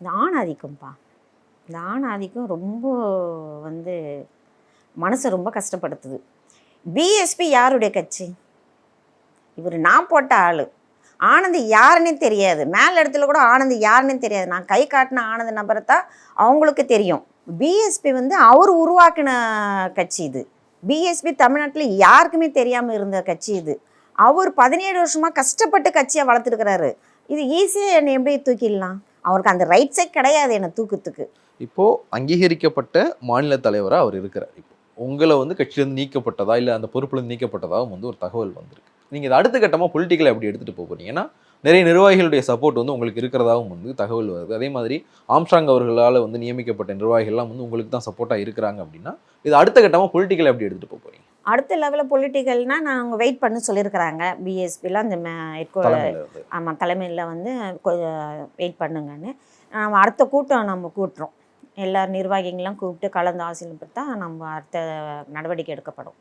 இந்த ஆணாதிக்கம்ப்பா இந்த ஆணாதிக்கம் ரொம்ப வந்து மனசை ரொம்ப கஷ்டப்படுத்துது. பிஎஸ்பி யாருடைய கட்சி? இவர் நான் போட்ட ஆள். ஆனந்த் யாருன்னே தெரியாது. மேல் இடத்துல கூட ஆனந்த் யாருன்னே தெரியாது. நான் கை காட்டின ஆனந்த் நபரை தான் அவங்களுக்கு தெரியும். பிஎஸ்பி வந்து அவர் உருவாக்கின கட்சி இது. பிஎஸ்பி தமிழ்நாட்டில் யாருக்குமே தெரியாமல் இருந்த கட்சி இது. அவர் பதினேழு வருஷமாக கஷ்டப்பட்டு கட்சியை வளர்த்துருக்கிறாரு. இது ஈஸியாக என்னை எப்படி தூக்கிடலாம்? அவருக்கு அந்த ரைட்ஸே கிடையாது என்னை தூக்கத்துக்கு இப்போது அங்கீகரிக்கப்பட்ட மாநில தலைவராக அவர் இருக்கிறார் இப்போ. உங்களை வந்து கட்சியிலேருந்து நீக்கப்பட்டதா இல்லை அந்த பொறுப்புலேருந்து நீக்கப்பட்டதாகவும் வந்து ஒரு தகவல் வந்திருக்கு. நீங்கள் இதை அடுத்த கட்டமாக பொலிட்டிக்கலை எப்படி எடுத்துகிட்டு போக போறீங்க? ஏன்னா நிறைய நிர்வாகிகளுடைய சப்போர்ட் வந்து உங்களுக்கு இருக்கிறதாகவும் வந்து தகவல் வருது. அதே மாதிரி ஆம்ஸ்ட்ராங் அவர்களால் வந்து நியமிக்கப்பட்ட நிர்வாகிகள்லாம் வந்து உங்களுக்கு தான் சப்போர்ட்டாக இருக்கிறாங்க அப்படின்னா இது அடுத்த கட்டமாக பொலிட்டிக்கலை எப்படி எடுத்துகிட்டு போக அடுத்த லெவலில் பொலிட்டிக்கல்னா நாங்கள் வெயிட் பண்ண சொல்லியிருக்கிறாங்க பிஎஸ்பியில் அந்த ஹெட்கோ தலைமையில இருந்து. ஆமாம் தலைமையில் வந்து வெயிட் பண்ணுங்கன்னு. நம்ம அடுத்த கூட்டம் நம்ம கூட்டுறோம். எல்லா நிர்வாகிகளும் கூப்பிட்டு கலந்து ஆசீர்வதித்து தான் நம்ம அடுத்த நடவடிக்கை எடுக்கப்படும்.